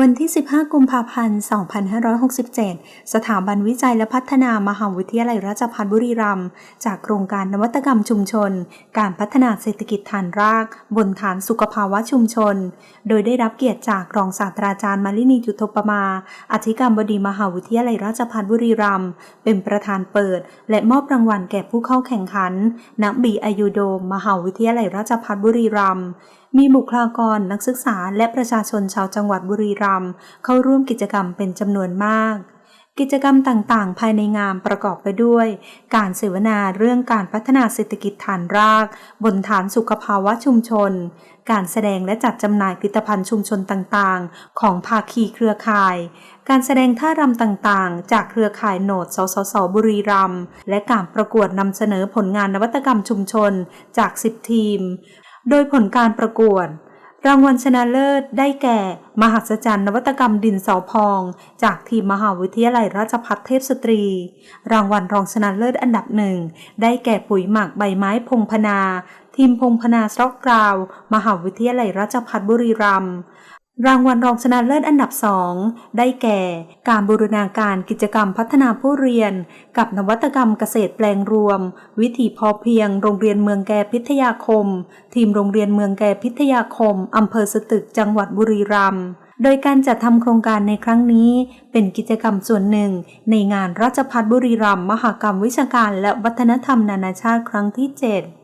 วันที่ 15 กุมภาพันธ์ 2567 สถาบันวิจัยและพัฒนามหาวิทยาลัยราชภัฏบุรีรัมย์จากโครงการนวัตกรรมชุมชน การพัฒนาเศรษฐกิจฐานราก บนฐานสุขภาวะชุมชน โดยได้รับเกียรติจากรองศาสตราจารย์มาลินีจุทปมา อธิการบดีมหาวิทยาลัยราชภัฏบุรีรัมย์เป็นประธานเปิด และมอบรางวัลแก่ผู้เข้าแข่งขันณบีอายุโดมมหาวิทยาลัยราชภัฏบุรีรัมย์ มีบุคลากรนักศึกษาและประชาชนชาวจังหวัดบุรีรัมย์เข้าร่วมกิจกรรมเป็นจำนวนมาก กิจกรรมต่างๆ ภายในงานประกอบไปด้วย การเสวนาเรื่องการพัฒนาเศรษฐกิจฐานราก บนฐานสุขภาวะชุมชน การแสดงและจัดจำหน่ายผลิตภัณฑ์ชุมชนต่างๆ ของภาคีเครือข่าย การแสดงท่ารำต่างๆ จากเครือข่ายโหนดสสสบุรีรัมย์และการประกวดนำเสนอผลงานนวัตกรรมชุมชนจาก 10 ทีม โดยผลการประกวด รางวัลชนะเลิศได้แก่ มหัศจรรย์นวัตกรรมดินสอพอง จากทีมมหาวิทยาลัยราชภัฏเทพสตรี รางวัลรองชนะเลิศอันดับหนึ่ง ได้แก่ปุ๋ยหมักใบไม้พงพนา ทีมพงพนาสตรอกกราว มหาวิทยาลัยราชภัฏบุรีรัมย์ รางวัลรองชนะเลิศอันดับสองได้แก่ การบูรณาการกิจกรรมพัฒนาผู้เรียน กับนวัตกรรมเกษตรแปลงรวม วิถีพอเพียง โรงเรียนเมืองแก่พิทยาคม ทีมโรงเรียนเมืองแก่พิทยาคมอำเภอสตึกจังหวัดบุรีรัมย์โดยการจัดทำโครงการในครั้งนี้ เป็นกิจกรรมส่วนหนึ่ง ในงานราชพัฒบุรีรัมย์มหกรรมวิชาการและวัฒนธรรมนานาชาติครั้งที่ 7